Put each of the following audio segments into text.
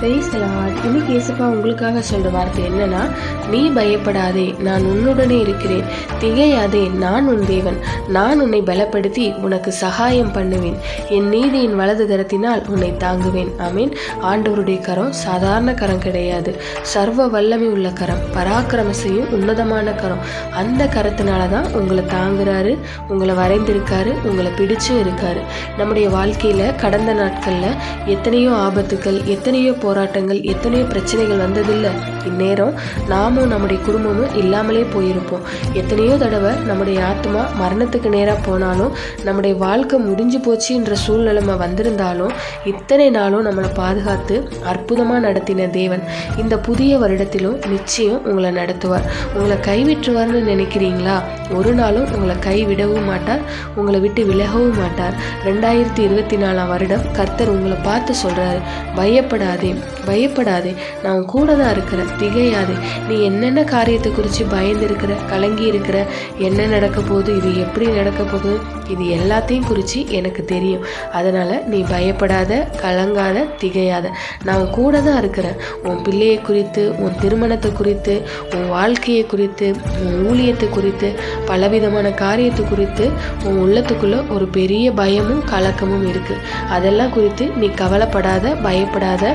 Praise the Lord இன்னைக்கு இயேசுப்பா உங்களுக்காக சொல்ற வார்த்தை என்னன்னா நீ பயப்படாதே நான் உன்னுடனே இருக்கிறேன். திகையாதே நான் உன் தேவன். நான் உன்னை பலப்படுத்தி உனக்கு சகாயம் பண்ணுவேன். என் நீதியின் வலது கரத்தினால் உன்னை தாங்குவேன். ஆமீன். ஆண்டவருடைய கரம் சாதாரண கரம் கிடையாது. சர்வ வல்லமை உள்ள கரம். பராக்கிரம செய்யும் உன்னதமான கரம். அந்த கரத்தினால தான் உங்களை தாங்குறாரு உங்களை வரைந்திருக்காரு உங்களை பிடிச்சும் இருக்காரு. நம்முடைய வாழ்க்கையில கடந்த நாட்கள்ல எத்தனையோ ஆபத்துக்கள் எத்தனையோ போராட்டங்கள் எத்தனையோ பிரச்சனைகள் வந்ததில்லை. இந்நேரம் நாமும் நம்முடைய குடும்பமும் இல்லாமலே போயிருப்போம். எத்தனையோ தடவை நம்முடைய ஆத்மா மரணத்துக்கு நேராக போனாலும் நம்முடைய வாழ்க்கை முடிஞ்சு போச்சுன்ற சூழ்நிலைமை வந்திருந்தாலும் இத்தனை நாளும் நம்மளை பாதுகாத்து அற்புதமாக நடத்தின தேவன். இந்த புதிய வருடத்திலும் நிச்சயம் உங்களை நடத்துவார். உங்களை கைவிட்டுருவார்னு நினைக்கிறீங்களா? ஒரு நாளும் உங்களை கைவிடவும் மாட்டார் உங்களை விட்டு விலகவும் மாட்டார். ரெண்டாயிரத்தி இருபத்தி நாலாம் வருடம் கர்த்தர் உங்களை பார்த்து சொல்கிறாரு பயப்படாதே பயப்படாதே. நான் கூட தான் இருக்கிறேன். திகையாதே. நீ என்னென்ன காரியத்தை குறித்து பயந்து இருக்கிற கலங்கி இருக்கிற என்ன நடக்க போகுது இது எப்படி நடக்க போகுது இது எல்லாத்தையும் குறித்து எனக்கு தெரியும். அதனால் நீ பயப்படாத கலங்காத திகையாத. நான் கூட தான் இருக்கிறேன். உன் பிள்ளையை குறித்து உன் திருமணத்தை குறித்து உன் வாழ்க்கையை குறித்து உன் ஊழியத்தை குறித்து பலவிதமான காரியத்தை குறித்து உன் உள்ளத்துக்குள்ளே ஒரு பெரிய பயமும் கலக்கமும் இருக்குது அதெல்லாம் குறித்து நீ கவலைப்படாத பயப்படாத.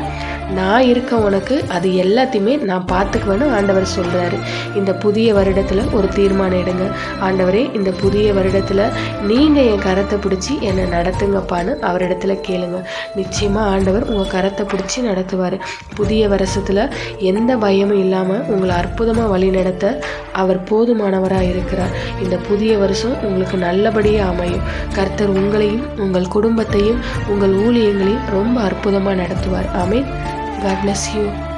நான் இருக்க உனக்கு அது எல்லாத்தையுமே நான் பார்த்துக்குவேன்னு ஆண்டவர் சொல்கிறாரு இந்த புதிய வருடத்தில் ஒரு தீர்மானம் எடுங்க. ஆண்டவரே இந்த புதிய வருடத்தில் நீங்கள் என் கரத்தை பிடிச்சி என்னை நடத்துங்கப்பான்னு அவரிடத்துல கேளுங்க. நிச்சயமாக ஆண்டவர் உங்கள் கரத்தை பிடிச்சி நடத்துவார். புதிய வருஷத்தில் எந்த பயமும் இல்லாமல் உங்களை அற்புதமாக வழி நடத்த அவர் போதுமானவராக இருக்கிறார். இந்த புதிய வருஷம் உங்களுக்கு நல்லபடியாக அமையும். கர்த்தர் உங்களையும் உங்கள் குடும்பத்தையும் உங்கள் ஊழியங்களையும் ரொம்ப அற்புதமாக நடத்துவார். ஆமீன். God bless you.